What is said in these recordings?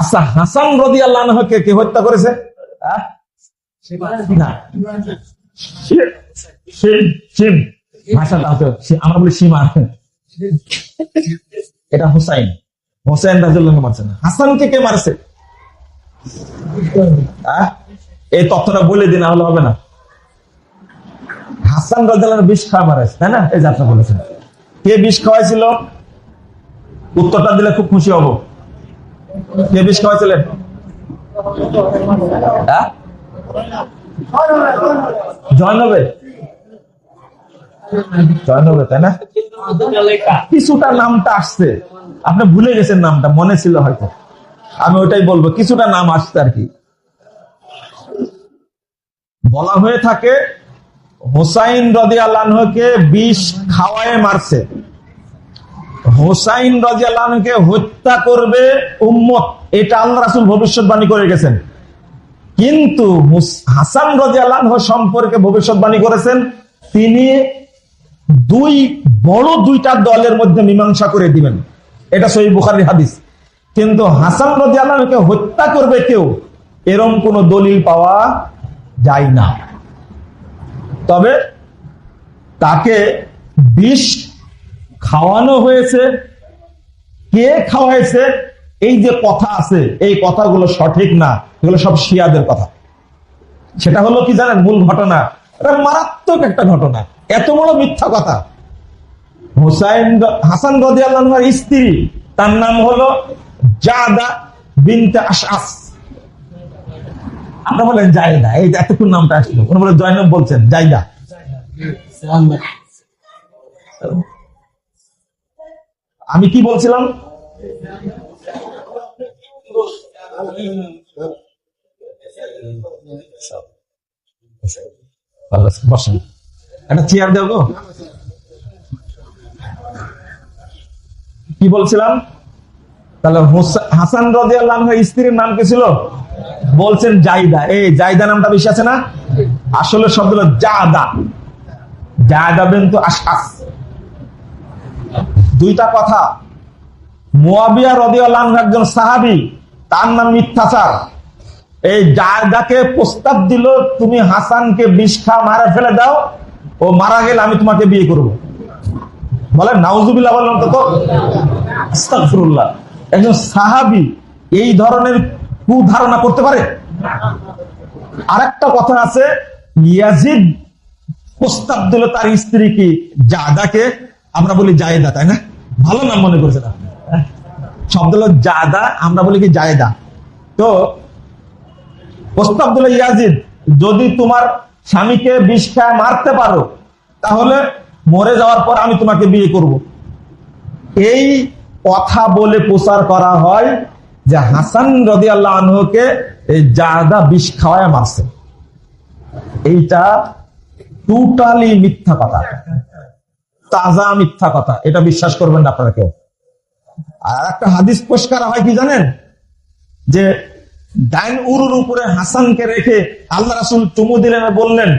আচ্ছা হাসান রদি আল্লাহকে কে হত্যা করেছে? আমরা এটা? এই বলে দিন হলে হবে না। হাসান বিষ খাওয়া মারাছে তাই না? এই যাত্রা বলেছেন। কে বিষ খাওয়াইছিল? উত্তরটা দিলে খুব খুশি হব। কে বিষ খাওয়াইছিলেন? হ্যাঁ? জয়নবে। জয়নবে তাই না? কিছুটা নামটা আসছে। আপনি ভুলে গেছেন নামটা মনে ছিল হয়তো। আমি ওইটাই বলব কিছুটা নাম আসছে আর কি। বলা হয়ে থাকে হোসাইন রদি আল্লাহকে বিষ খাওয়ায় মারছে। হোসাইন রাজি আল্লাহকে হত্যা করবে উম্মত। এটা আল্লাহ রাসুল ভবিষ্যৎবাণী করে গেছেন। কিন্তু হুস- হাসান রাজি আল্লাহ সম্পর্কে ভবিষ্যৎবাণী করেছেন, তিনি দুই, বড় দুইটা দলের মধ্যে মীমাংসা করে দিবেন। এটা সহি বুখারির হাদিস। কিন্তু হাসান রাজি আল্লাহকে হত্যা করবে কেউ, এরম কোন দলিল পাওয়া যায় না। তবে তাকে বিষ খাওয়ানো হয়েছে। কে খাওয়াইছে? এই যে কথা আছে, এই কথাগুলো সঠিক না, এগুলো সব শিয়াদের কথা। সেটা হলো কি জানেন, মূল ঘটনা? মারাত্মক একটা ঘটনা। এত বড় মিথ্যা কথা। হুসাইন হাসান আল্লাহর স্ত্রী, তার নাম হলো জাদা বিনতে আশআস। আপনারা বলেন জায়দা, এই এতক্ষণ নামটা আসলো। উনি বলে জয়নব বলছেন জায়দা। আমি কি বলছিলাম? কি বলছিলাম? তাহলে হাসান রদি আল্লাহ স্ত্রীর নাম কি ছিল? বলছেন জাইদা। এই জাইদা নামটা বেশি আছে না? আসলে শব্দ জাদা। জায়দা বিন্তু আশাস দুইটা কথা। মুয়াবিয়া রদিয়াল্লাহ একজন সাহাবি, তার নাম মিথ্যাচার। এই জায়দাকে প্রস্তাব দিল, তুমি হাসানকে বিষ খা মারা ফেলে দাও, ও মারা গেলে আমি তোমাকে বিয়ে করব। বলে নাউজুবিল্লাহ বললাম একজন সাহাবি এই ধরনের কুধারণা করতে পারে? আরেকটা কথা আছে, ইয়াজিদ প্রস্তাব দিল তার স্ত্রী কি জাদাকে। আমরা বলি জায়দা, তাই না? ভালো নাম মনে করছে না। শব্দ হলো জাদা, আমরা বলি কি জায়দা। তো প্রস্তাব ইয়াজিদ, যদি তোমার স্বামীকে বিষ খায় মারতে পারো, তাহলে মরে যাওয়ার পর আমি তোমাকে বিয়ে করব। এই কথা বলে প্রচার করা হয় যে হাসান রদি আল্লাহ আনহকে এই জাদা বিষ খাওয়ায় মারছে। এইটা টোটালি মিথ্যা কথা। তাজা মিথ্যা কথা। এটা বিশ্বাস করবেন না আপনারা কেউ। আর একটা হাদিস পরিষ্কার হয় কি জানেন? যে ডাইন উরুর উপরে হাসানকে রেখে আল্লাহ রাসুল চুমু দিলেন বললেন,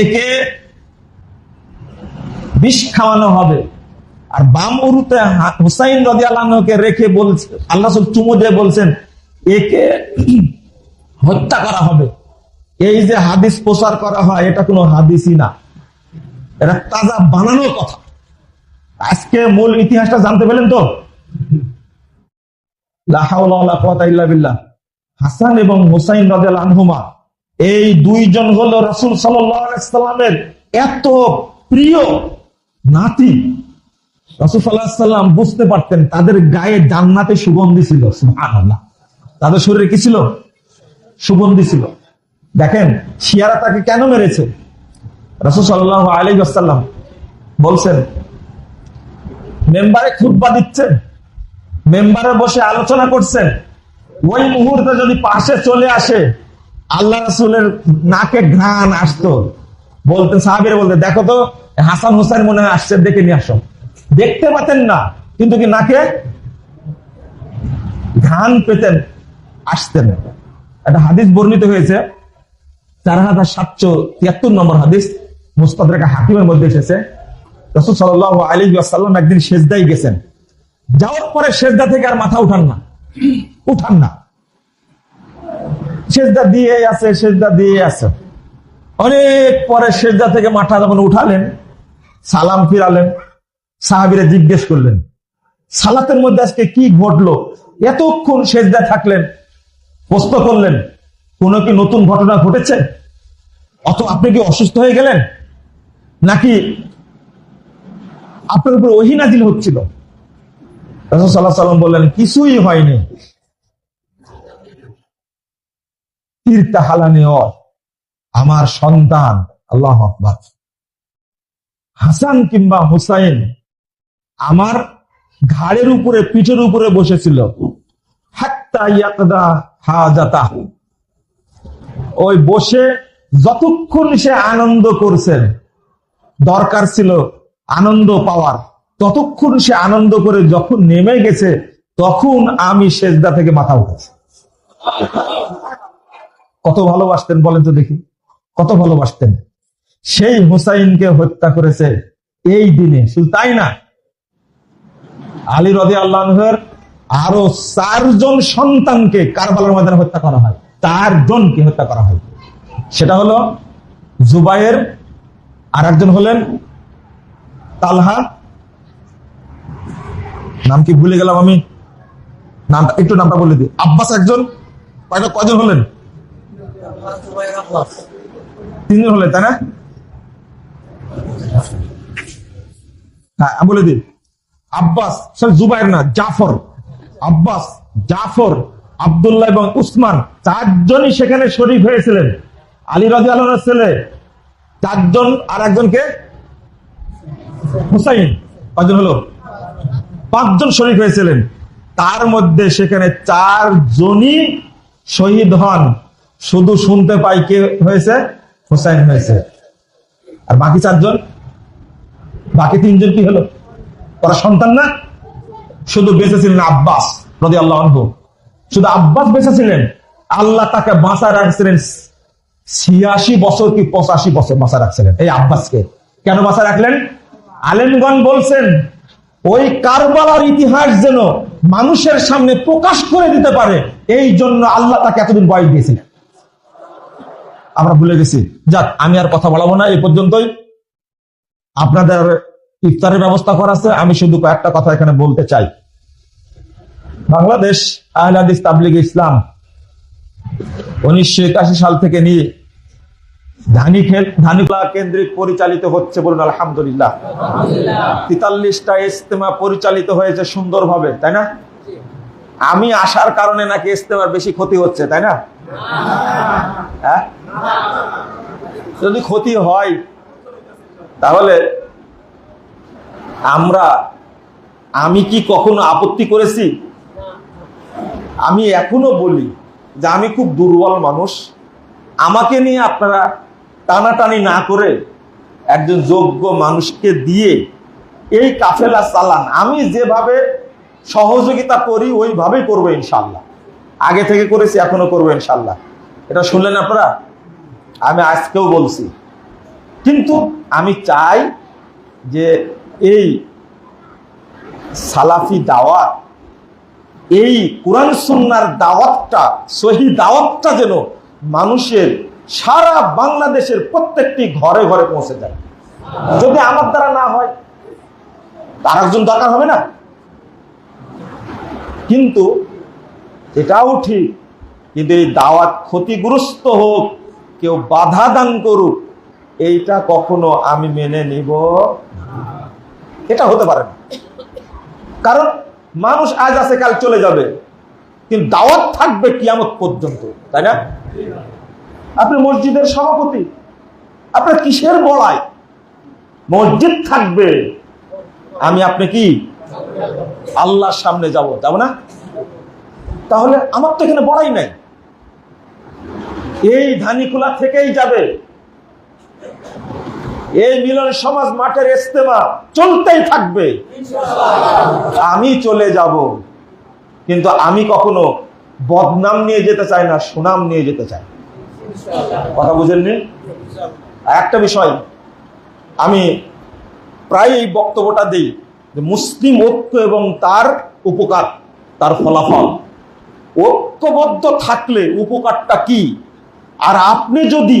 একে বিষ খাওয়ানো হবে। আর বাম উরুতে হুসাইন রদি আল্লাহকে রেখে বলছে, আল্লাহ রাসূল চুমু দিয়ে বলছেন, একে হত্যা করা হবে। এই যে হাদিস প্রচার করা হয়, এটা কোনো হাদিসই না। এটা তাজা বানানো কথা। আজকে মূল ইতিহাসটা জানতে পেলেন তো। হাসান এবং হুসাইন রাদিয়াল্লাহু আনহুমা, এই দুইজন হলো রাসূল সাল্লামের এত প্রিয় নাতি। রাসূল সাল্লাম বুঝতে পারতেন তাদের গায়ে জান্নাতে সুগন্ধি ছিল তাদের শরীরে কি ছিল? সুগন্ধি ছিল। দেখেন, শিয়ারা তাকে কেন মেরেছে? রাসূল বলছেন, মেম্বারে খুতবা দিচ্ছেন, মেম্বারে বসে আলোচনা করছেন, ওই মুহূর্তে যদি পাশে চলে আসে, আল্লাহ নাকে ঘ্রাণ আসতো। বলতেন, সাহাবির বলতে দেখো তো, হাসান হোসেন মনে হয় আসছে, দেখে নিয়ে আসো। দেখতে পাতেন না, কিন্তু কি নাকে ঘ্রাণ পেতেন, আসতেন। একটা হাদিস বর্ণিত হয়েছে, চার হাজার সাতশো তিয়াত্তর নম্বর হাদিস। মুস্তাদ হাকিমের মধ্যে এসেছে। রসুল সাল্লাহ আলী আসাল্লাম একদিন সেজদাই গেছেন। যাওয়ার পরে সেজদা থেকে আর মাথা উঠান না। উঠান না। সেজদা দিয়ে আছে, সেজদা দিয়ে আছে। অনেক পরে সেজদা থেকে মাথা যখন উঠালেন, সালাম ফিরালেন, সাহাবিরা জিজ্ঞেস করলেন, সালাতের মধ্যে আজকে কি ঘটলো? এতক্ষণ সেজদা থাকলেন, প্রশ্ন করলেন, কোনো কি নতুন ঘটনা ঘটেছে? অত আপনি কি অসুস্থ হয়ে গেলেন? নাকি আপনার উপর ওহিনাজিল হচ্ছিল? সাল্লাল্লাহু আলাইহি সাল্লাম বললেন, কিছুই হয়নি। আমার সন্তান, আল্লাহ আকবার। হাসান কিংবা হুসাইন আমার ঘাড়ের উপরে, পিঠের উপরে বসেছিল। ওই বসে যতক্ষণ সে আনন্দ করছেন দরকার ছিল আনন্দ পাওয়ার। ততক্ষণ সে আনন্দ করে যখন নেমে গেছে, তখন আমি সেজদা থেকে মাথা উঠেছি। কত ভালোবাসতেন বলেন তো দেখি। কত ভালোবাসতেন। সেই হুসাইনকে হত্যা করেছে এই দিনে, শুধু তাই না, আলী রদি আল্লাহের আরও চারজন সন্তানকে কারবালার ময়দানে হত্যা করা হয়। চারজনকে হত্যা করা হয়। সেটা হলো জুবাইয়ের আর একজন হলেন তালহা। নাম কি ভুলে গেলাম আমি? নামটা একটু নামটা বলে দিই। আব্বাস একজন? কয়টা কয়জন হলেন? তিনজন হলেন, তাই না? হ্যাঁ বলে দিই। আব্বাস সরি জুবাইর না, জাফর। আব্বাস, জাফর, আবদুল্লাহ এবং উসমান, চারজনই সেখানে শরীফ হয়েছিলেন। আলী রাজি আল্লাহর ছেলে চারজন আর একজনকে হুসাইন। কজন হলো? পাঁচজন শরীফ হয়েছিলেন। তার মধ্যে সেখানে চারজনই শহীদ হন। শুধু শুনতে পাই কে হয়েছে? হুসাইন হয়েছে। আর বাকি চারজন? বাকি তিনজন কি হলো? ওরা সন্তান না? শুধু বেঁচে ছিলেন আব্বাস রদি আল্লাহ শুধু আব্বাস বেঁচে ছিলেন আল্লাহ তাকে বাঁচা রাখছিলেন ছিয়াশি বছর কি পঁচাশি বছর বাঁচা রাখছিলেন? এই আব্বাসকে। কেন বাঁচা রাখলেন? আলেমগণ বলছেন, ওই কারবালার ইতিহাস যেন মানুষের সামনে প্রকাশ করে দিতে পারে, এই জন্য আল্লাহ তাকে এতদিন বয়স দিয়েছিলেন। আমরা ভুলে গেছি। যাক, আমি আর কথা বলাবো না, এই পর্যন্তই। আপনাদের ইফতারের ব্যবস্থা করা আছে, আমি শুধু কয়েকটা কথা এখানে বলতে চাই। বাংলাদেশ আহলাদিস তাবলিগ ইসলাম উনিশশো একাশি সাল থেকে নিয়ে ধানি কেন্দ্রিক পরিচালিত হচ্ছে বলুন আলহামদুলিল্লাহ। তেতাল্লিশটা ইস্তেমা পরিচালিত হয়েছে সুন্দরভাবে, তাই না? আমি আসার কারণে নাকি ইস্তেমার বেশি ক্ষতি হচ্ছে, তাই না? হ্যাঁ? যদি ক্ষতি হয়, তাহলে আমরা, আমি কি কখনো আপত্তি করেছি? আমি এখনও বলি যে আমি খুব দুর্বল মানুষ, আমাকে নিয়ে আপনারা টানাটানি না করে একজন যোগ্য মানুষকে দিয়ে এই কাফেলা চালান। আমি যেভাবে সহযোগিতা করি, ওইভাবেই করব ইনশাল্লাহ আগে থেকে করেছি, এখনও করব ইনশাল্লাহ এটা শুনলেন আপনারা? আমি আজকেও বলছি। কিন্তু আমি চাই যে এই সালাফি দাওয়াত এই কোরআন সুন্নার দাওয়াতটা, সহি দাওয়াতটা যেন মানুষের সারা বাংলাদেশের প্রত্যেকটি ঘরে ঘরে পৌঁছে যায়। যদি আমার দ্বারা না হয় তার একজন দরকার হবে না? কিন্তু এটাও ঠিক, কিন্তু এই দাওয়াত ক্ষতিগ্রস্ত হোক, কেউ বাধা দান করুক, এইটা কখনো আমি মেনে নিব এটা হতে পারে না। কারণ মানুষ আজ আছে, কাল চলে যাবে। কিন্তু দাওয়াত থাকবে কিয়ামত পর্যন্ত, তাই না? আপনি মসজিদের সভাপতি, আপনার কিসের বড়াই মসজিদ থাকবে, আমি আপনি কি? আল্লাহর সামনে যাব যাব না? তাহলে আমার তো এখানে বড়াই নাই। এই ধানিকুলা থেকেই যাবে। এই মিলন সমাজ মাঠের ইস্তেমা চলতেই থাকবে। আমি চলে যাব। কিন্তু আমি কখনো বদনাম নিয়ে যেতে চাই না, সুনাম নিয়ে যেতে চাই। কথা বুঝেননি? একটা বিষয়, আমি প্রায় এই বক্তব্যটা দিই যে মুসলিম ঐক্য এবং তার উপকার, তার ফলাফল। ঐক্যবদ্ধ থাকলে উপকারটা কি? আর আপনি যদি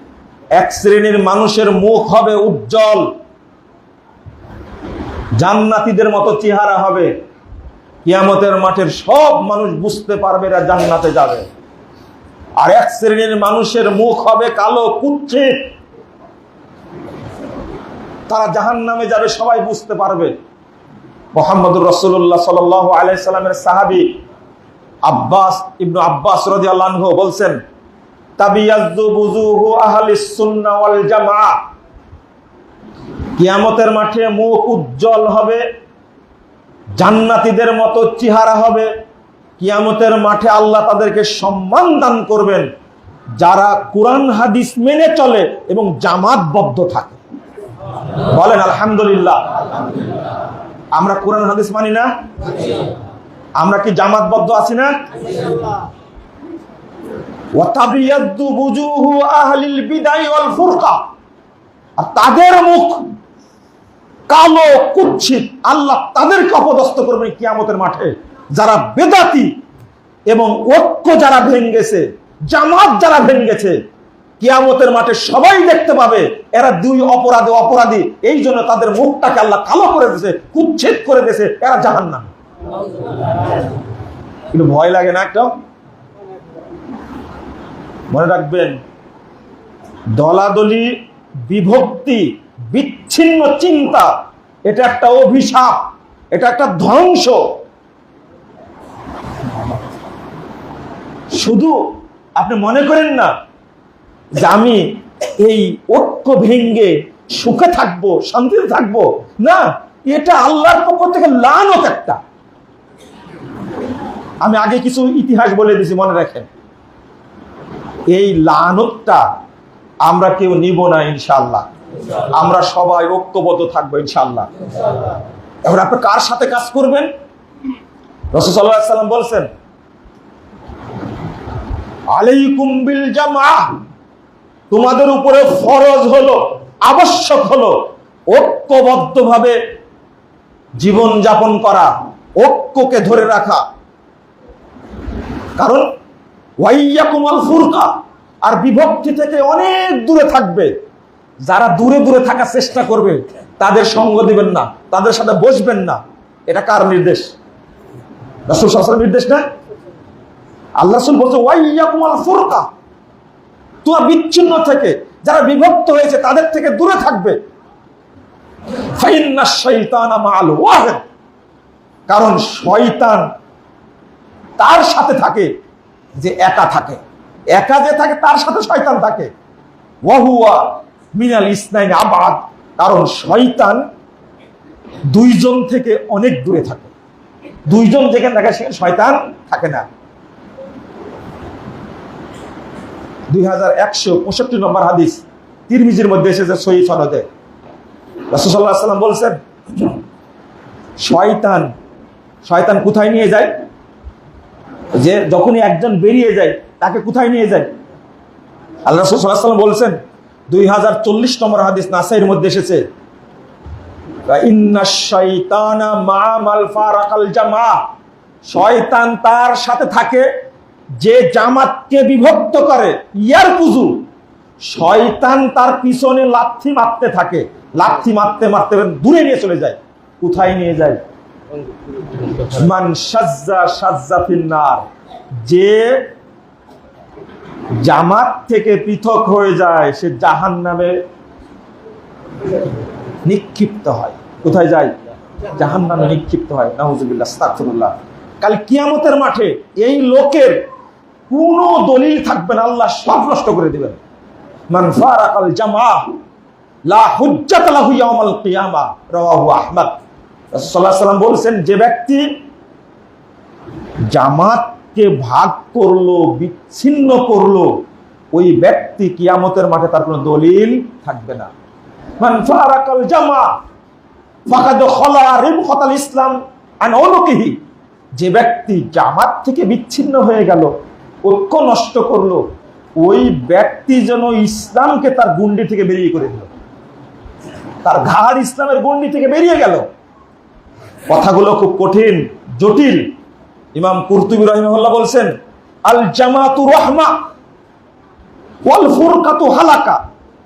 এক শ্রেণির মানুষের মুখ হবে উজ্জ্বল। জান্নাতীদের মতো চেহারা হবে। কিয়ামতের মাঠের সব মানুষ বুঝতে পারবে এরা জান্নাতে যাবে। আর এক শ্রেণির মানুষের মুখ হবে কালো কুচ্ছিত তারা জাহান নামে যাবে, সবাই বুঝতে পারবে। মোহাম্মদুর রসুল্লাহ সাল আলাইসাল্লামের সাহাবি আব্বাস ইবনু আব্বাস রদি আল্লাহ বলছেন কিয়ামতের মাঠে মুখ উজ্জ্বল হবে, জান্নাতীদের মতো চেহারা হবে। কিয়ামতের মাঠে আল্লাহ তাদেরকে সম্মান দান করবেন, যারা কোরআন, হাদিস মেনে চলে এবং জামাতবদ্ধ থাকে। বলেন, আলহামদুলিল্লাহ। আমরা কোরআন, হাদিস মানি না? আমরা কি জামাতবদ্ধ আছি না? আর তাদের মুখ কালো কুচ্ছিত আল্লাহ তাদেরকে অপদস্থ করবেন কিয়ামতের মাঠে। যারা বেদাতি এবং ঐক্য যারা ভেঙ্গেছে, জামাত যারা ভেঙ্গেছে, কিয়ামতের মাঠে সবাই দেখতে পাবে, এরা দুই অপরাধী অপরাধী। এই জন্য তাদের মুখটাকে আল্লাহ কালো করে দিয়েছে কুচ্ছেদ করে দিয়েছে, এরা জাহান না কিন্তু ভয় লাগে না একটা? মনে রাখবেন, দলাদলি, বিভক্তি, বিচ্ছিন্ন চিন্তা, এটা একটা অভিশাপ, এটা একটা ধ্বংস। শুধু আপনি মনে করেন না যে আমি এই ঐক্য ভেঙ্গে সুখে থাকব, শান্তিতে থাকব। না, এটা আল্লাহর পক্ষ থেকে লানত একটা। আমি আগে কিছু ইতিহাস বলে দিছি, মনে রাখেন। এই লানতটা আমরা কেউ নিব না ইনশাল্লাহ আমরা সবাই ঐক্যবদ্ধ থাকব ইনশাল্লাহ এবার আপনি কার সাথে কাজ করবেন? রসুসাল্লাম বলছেন জামা তোমাদের উপরে ফরজ হলো, আবশ্যক হলো ঐক্যবদ্ধভাবে জীবন যাপন করা, ঐক্যকে ধরে রাখা। কারণ ওয়াইয়াকুমাল ফুরকা। আর বিভক্তি থেকে অনেক দূরে থাকবে। যারা দূরে দূরে থাকার চেষ্টা করবে, তাদের সঙ্গ দিবেন না, তাদের সাথে বসবেন না। এটা কার নির্দেশ? নির্দেশ না আল্লাহ বলছে, ওয়াইয়াকুমাল ফুরকা। তোমার বিচ্ছিন্ন থেকে যারা বিভক্ত হয়েছে, তাদের থেকে দূরে থাকবে। কারণ শয়তান তার সাথে থাকে যে একা থাকে। একা যে থাকে, তার সাথে শয়তান থাকে। ওয়াহুয়া মিনাল ইসনাইন আবাদ। কারণ শয়তান দুইজন থেকে অনেক দূরে থাকে। দুইজন যেখানে থাকে সেখানে শয়তান থাকে না। দুই হাজার একশো পঁয়ষট্টি নম্বর হাদিস, তিরমিজির মধ্যে এসেছে সাল্লাম বলছেন, শয়তান শয়তান কোথায় নিয়ে যায়? যে যখনই একজন বেরিয়ে যায়, তাকে কোথায় নিয়ে যায়? আল্লাহ রসুল্লাহাম বলছেন, দুই হাজার চল্লিশ নম্বর হাদিস নাসাইয়ের মধ্যে এসেছে শয়তান তার সাথে থাকে, যে জামাতকে বিভক্ত করে ইয়ার পুজু শয়তান তার পিছনে লাথি মারতে থাকে, লাথি মারতে মারতে দূরে নিয়ে চলে যায়, কোথায় নিয়ে যায়? যে জামাত থেকে পৃথক হয়ে যায়, সে জাহান নামে নিক্ষিপ্ত হয়। কোথায় যায়? জাহান নামে নিক্ষিপ্ত হয়। নাহুজুবিল্লাহ কাল কিয়ামতের মাঠে এই লোকের কোনো দলিল থাকবে না, আল্লাহ সব নষ্ট করে দিবেন। মান ফারাকাল জামা লা হুজ্জাত লাহু ইয়াউমাল কিয়ামা, রাওয়াহু আহমদ। রাসূলুল্লাহ সাল্লাম বলছেন, যে ব্যক্তি জামাতকে ভাগ করল, বিচ্ছিন্ন করল, ওই ব্যক্তি কিয়ামতের মাঠে তার কোনো দলিল থাকবে না। জামা ইসলাম যে ব্যক্তি জামাত থেকে বিচ্ছিন্ন হয়ে গেল, ঐক্য নষ্ট করল, ওই ব্যক্তি যেন ইসলামকে তার গুন্ডি থেকে বেরিয়ে করে দিল, তার ঘাড় ইসলামের গন্ডি থেকে বেরিয়ে গেল। কথাগুলো খুব কঠিন, জটিল। ইমাম কুরতুবী রহিমাহুল্লাহ বলছেন আল জামাতু রহমা ওয়াল ফুরকাতু হালাকা।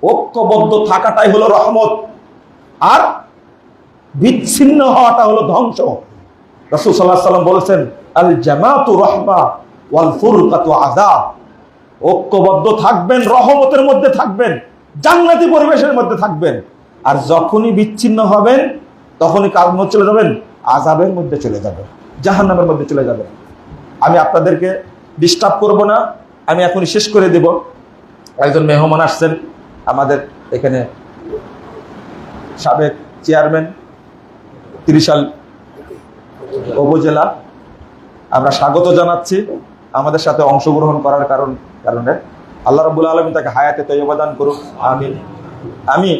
ঐক্যবদ্ধ থাকাটাই হলো রহমত। আর বিচ্ছিন্ন হওয়াটা হলো ধ্বংস। রাসূল সাল্লাল্লাহু সাল্লাম বলেছেন আল জামাতু রহমা ওয়াল ফুরকাতু আযাব। ঐক্যবদ্ধ থাকবেন, রহমতের মধ্যে থাকবেন, জান্নাতি পরিবেশের মধ্যে থাকবেন। আর যখনই বিচ্ছিন্ন হবেন তখনই কার মধ্যে চলে যাবেন? আজাবের মধ্যে চলে যাবেন জাহান্নামের মধ্যে চলে যাবেন আমি আপনাদেরকে ডিস্টার্ব করব না। আমি এখনই শেষ করে দেব। একজন মেহমান আসছেন আমাদের এখানে সাবেক চেয়ারম্যান, ত্রিশাল উপজেলা। আমরা স্বাগত জানাচ্ছি। আমাদের সাথে অংশগ্রহণ করার কারণ কারণে। আল্লাহ রবুল আলমী তাকে হায়াতে তৈবাদান করুক। আমি আমি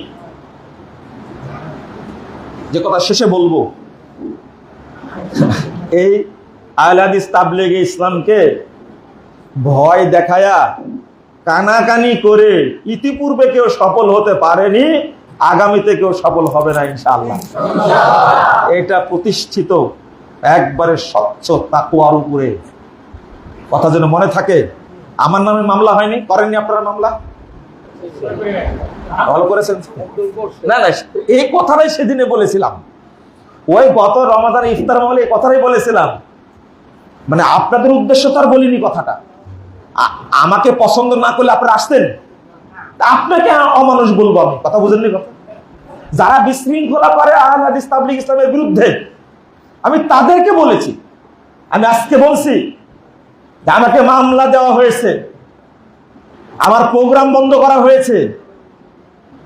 যে কথা শেষে বলব। এই আহলাদিস তাবলেগে ইসলামকে ভয় দেখায়া কানাকানি করে ইতিপূর্বে কেউ সফল হতে পারেনি, আগামীতে কেউ সফল হবে না ইনশাআল্লাহ। এটা প্রতিষ্ঠিত একবারে স্বচ্ছ তাকুয়ার উপরে। কথা যেন মনে থাকে, আমার নামে মামলা হয়নি, করেননি আপনারা মামলা? না না, এই কথাটাই সেদিনে বলেছিলাম। ওই গত রমাদান ইফতার মহলে এই কথাটাই বলেছিলাম। মানে আপনাদের উদ্দেশ্য তো আর বলিনি কথাটা। আমাকে পছন্দ না করলে আপনারা আসতেন? আপনাকে অমানুষ বলব আমি। কথা বুঝেননি কথা? যারা বিশৃঙ্খলা করে আহল হাদিস তাবলিগ ইসলামের বিরুদ্ধে, আমি তাদেরকে বলেছি। আমি আজকে বলছি আমাকে মামলা দেওয়া হয়েছে। আমার প্রোগ্রাম বন্ধ করা হয়েছে।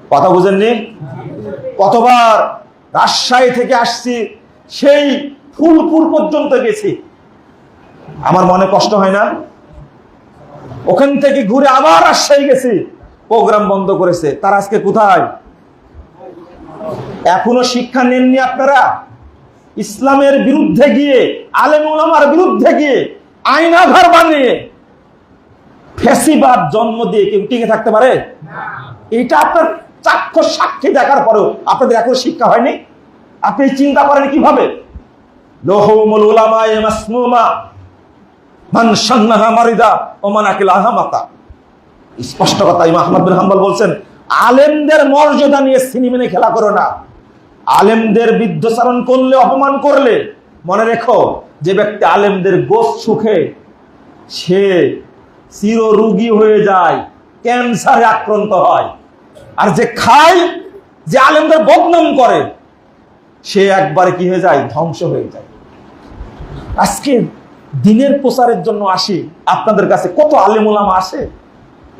কথা বুঝেননি? কতবার রাজশাহী থেকে আসছি, সেই ফুলপুর পর্যন্ত গেছি। আমার মনে কষ্ট হয় না? ওখান থেকে ঘুরে আবার রাজশাহী গেছি। প্রোগ্রাম বন্ধ করেছে। তার আজকে কোথায়? এখনও শিক্ষা নেননি আপনারা? ইসলামের বিরুদ্ধে গিয়ে, আলেম ওলামার বিরুদ্ধে গিয়ে আইনাঘর বানিয়ে ফেসিবাদ জন্ম দিয়ে কেউ টিকে থাকতে পারে? এটা আপনার চাক্ষুষ সাক্ষী দেখার পরেও আপনাদের এখনও শিক্ষা হয়নি। আপনি চিন্তা করেন কীভাবে? স্পষ্ট কথা, ইমাম আহমদ বিন হাম্বল বলছেন, আলেমদের মর্যাদা নিয়ে সিনেমেনে খেলা করো না। আলেমদের বিদ্যচারণ করলে, অপমান করলে, মনে রেখো, যে ব্যক্তি আলেমদের গোস সুখে, সে চির রোগী হয়ে যায়, ক্যান্সারে আক্রান্ত হয়। আর যে খায়, যে আলেমদের বদনাম করে, সে একবারে কি হয়ে যায়? ধ্বংস হয়ে যায়। আজকে দিনের প্রচারের জন্য আসি, আপনাদের কাছে কত আলেমুলামা আসে?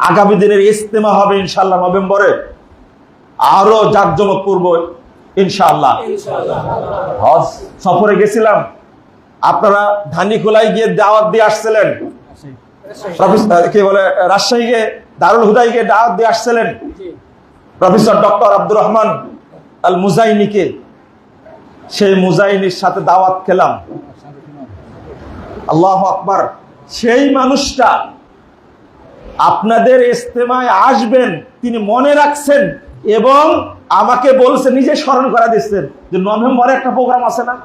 আগামী দিনের ইস্তেমা হবে ইনশাল্লাহ নভেম্বরে। আরও জাকজমক পূর্ব, ইনশাআল্লাহ। হজ সফরে গেছিলাম। আপনারা ধানিখোলায় গিয়ে দাওয়াত দিয়ে আসছিলেন। কি বলে রাজশাহী গিয়ে দারুল হুদাই গিয়ে দাওয়াত দিয়ে আসছিলেন professor doctor Abdur Rahman Al মুজাইনিকে। সেই মুজাইনির সাথে দাওয়াত খেলাম। আল্লাহ আকবার। সেই মানুষটা আপনাদের ইস্তেমায় আসবেন তিনি মনে রাখছেন এবং আমাকে বলছেন নিজে স্মরণ করা দিচ্ছেন যে নভেম্বরে একটা প্রোগ্রাম আছে না?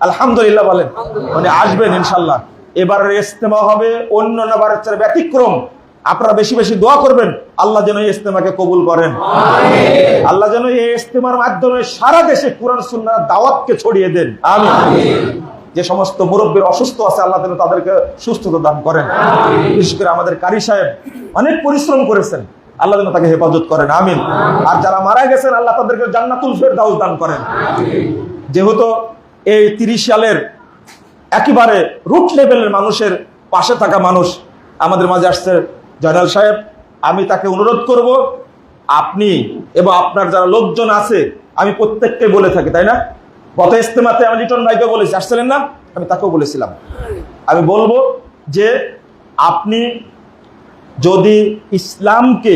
আলহামদুলিল্লাহ বলেন। মানে আসবেন ইনশাল্লাহ। এবারের ইস্তেমা হবে অন্য নবারের চেয়ে ব্যতিক্রম। আপনারা বেশি বেশি দোয়া করবেন আল্লাহ যেন এই ইস্তেমাকে কবুল করেন। আল্লাহ যেন এই ইস্তেমার মাধ্যমে সারা দেশে কোরআন সুন্নাহর দাওয়াতকে ছড়িয়ে দেন। আমি যে সমস্ত মুরব্বীর অসুস্থ আছে আল্লাহ যেন তাদেরকে সুস্থতা দান করেন। বিশেষ করে আমাদের কারি সাহেব অনেক পরিশ্রম করেছেন আল্লাহ যেন তাকে হেফাজত করেন। আমিন। আর যারা মারা গেছেন আল্লাহ তাদেরকে জান্নাতুল ফেরদাউস দান করেন। যেহেতু এই তিরিশ সালের একেবারে রুট লেভেলের মানুষের পাশে থাকা মানুষ আমাদের মাঝে আসছে জয়নাল সাহেব। আমি তাকে অনুরোধ করব, আপনি এবং আপনার যারা লোকজন আছে, আমি প্রত্যেককে বলে থাকি, তাই না? গত ইস্তেমাতে আমি লিটন ভাইকে বলেছি, আসছিলেন না? আমি তাকেও বলেছিলাম। আমি বলব যে আপনি যদি ইসলামকে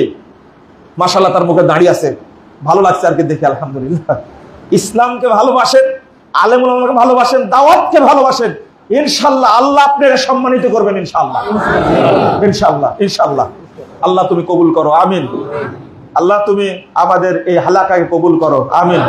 মাসাল্লাহ তার মুখে দাঁড়িয়ে আছে, ভালো লাগছে আর কি দেখে, আলহামদুলিল্লাহ। ইসলামকে ভালোবাসেন আলেমুল আমাকে ভালোবাসেন, দাওয়াতকে ভালোবাসেন। ইনশাল্লাহ আল্লাহ আপনি সম্মানিত করবেন ইনশাল্লাহ। ইনশাল্লাহ ইনশাল্লাহ। আল্লাহ তুমি কবুল করো, আমিন। আল্লাহ তুমি আমাদের এই হালাকাকে কবুল করো, আমিন।